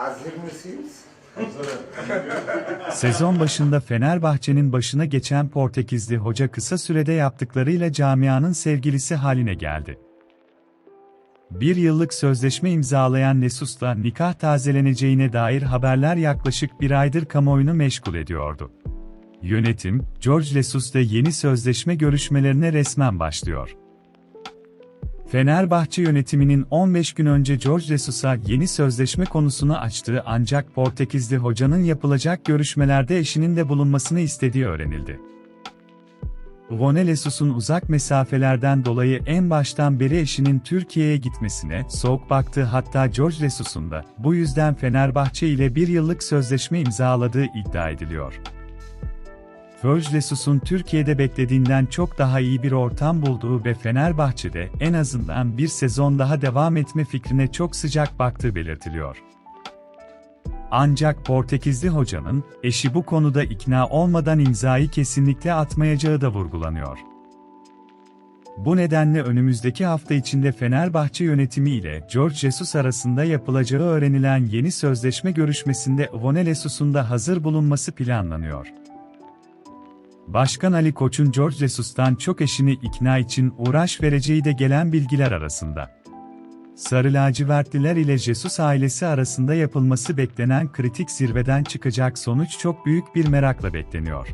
Hazır mısınız? Sezon başında Fenerbahçe'nin başına geçen Portekizli hoca kısa sürede yaptıklarıyla camianın sevgilisi haline geldi. Bir yıllık sözleşme imzalayan Lesus'la nikah tazeleneceğine dair haberler yaklaşık bir aydır kamuoyunu meşgul ediyordu. Yönetim, George Lesus'la yeni sözleşme görüşmelerine resmen başlıyor. Fenerbahçe yönetiminin 15 gün önce George Jesus'a yeni sözleşme konusunu açtığı ancak Portekizli hocanın yapılacak görüşmelerde eşinin de bulunmasını istediği öğrenildi. Rone Jesus'un uzak mesafelerden dolayı en baştan beri eşinin Türkiye'ye gitmesine soğuk baktığı hatta George Jesus'un da bu yüzden Fenerbahçe ile bir yıllık sözleşme imzaladığı iddia ediliyor. George Jesus'un Türkiye'de beklediğinden çok daha iyi bir ortam bulduğu ve Fenerbahçe'de en azından bir sezon daha devam etme fikrine çok sıcak baktığı belirtiliyor. Ancak Portekizli hocanın, eşi bu konuda ikna olmadan imzayı kesinlikle atmayacağı da vurgulanıyor. Bu nedenle önümüzdeki hafta içinde Fenerbahçe yönetimi ile George Jesus arasında yapılacağı öğrenilen yeni sözleşme görüşmesinde Ivone Lesus'un da hazır bulunması planlanıyor. Başkan Ali Koç'un George Jesus'tan çok eşini ikna için uğraş vereceği de gelen bilgiler arasında. Sarı lacivertliler ile Jesus ailesi arasında yapılması beklenen kritik zirveden çıkacak sonuç çok büyük bir merakla bekleniyor.